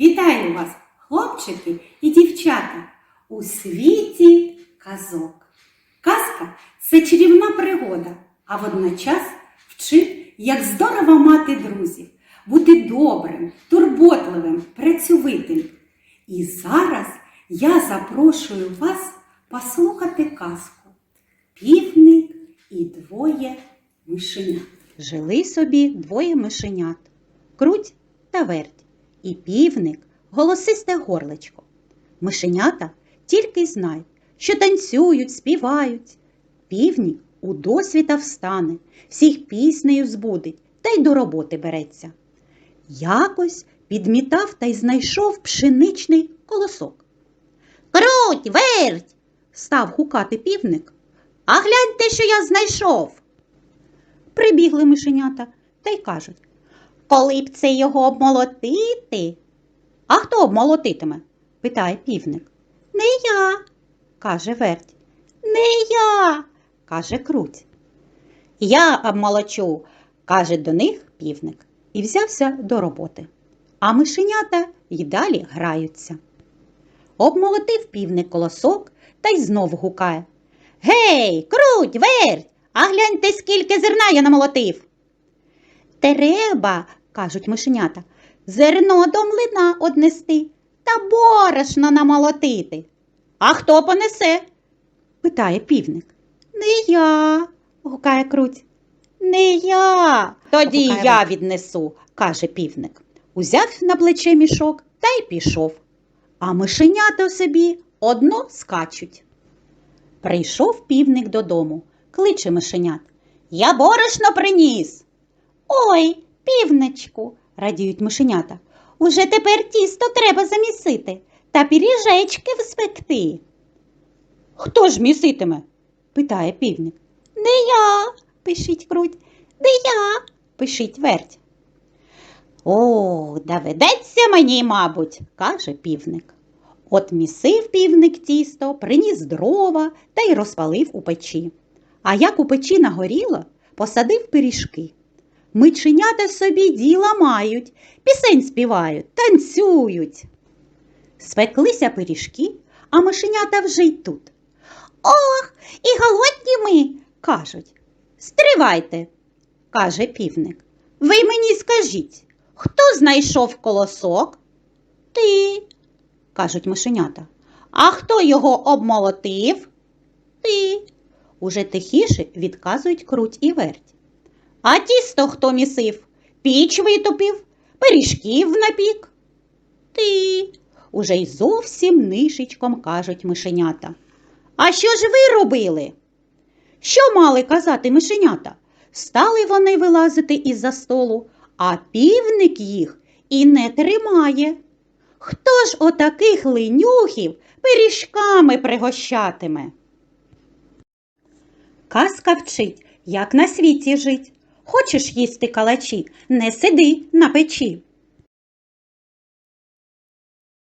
Вітаю вас, хлопчики і дівчата, у світі казок. Казка це чарівна пригода, а водночас вчить, як здорово мати друзів, бути добрим, турботливим, працьовитим. І зараз я запрошую вас послухати казку Півник і двоє мишенят. Жили собі двоє мишенят круть та верть, і півник голосисте горличко. Мишенята тільки й знають, що танцюють, співають. Півник у досвіта встане, всіх піснею збудить та й до роботи береться. Якось підмітав та й знайшов пшеничний колосок. Круть, верть! став гукати півник. А гляньте, що я знайшов. Прибігли мишенята та й кажуть, коли б це його обмолотити. А хто обмолотитиме? питає півник. Не я, каже верть. Не я, каже круть. Я обмолочу, каже до них півник, і взявся до роботи. А мишенята й далі граються. Обмолотив півник колосок та й знов гукає. Гей, круть, верть, а гляньте, скільки зерна я намолотив. Треба, кажуть мишенята, зерно до млина однести та борошно намолотити. А хто понесе? питає півник. Не я, гукає круть. Не я. Тоді Гукає я віднесу, каже півник. Узяв на плече мішок та й пішов. А мишенята собі одно скачуть. Прийшов півник додому, кличе мишенят. Я борошно приніс. Ой, півничку, радіють мишенята. Уже тепер тісто треба замісити та пиріжечки вспекти. Хто ж міситиме? питає півник. Не я, пишіть круть, не я, пишіть верть. О, доведеться мені, мабуть, каже півник. От місив півник тісто, приніс дрова та й розпалив у печі. А як у печі нагоріло, посадив пиріжки. Миченята собі діла мають, пісень співають, танцюють. Спеклися пиріжки, а мишенята вже й тут. Ох, і голодні ми, кажуть. Стривайте, каже півник. Ви мені скажіть, хто знайшов колосок? Ти, кажуть мишенята. А хто його обмолотив? Ти. Уже тихіше відказують круть і верть. А тісто хто місив? Піч витопив, пиріжків напік. Ти. Уже й зовсім нишечком кажуть мишенята. А що ж ви робили? Що мали казати мишенята? Стали вони вилазити із-за столу, а півник їх і не тримає. Хто ж отаких ленюхів пиріжками пригощатиме? Казка вчить, як на світі жить. Хочеш їсти калачі, не сиди на печі.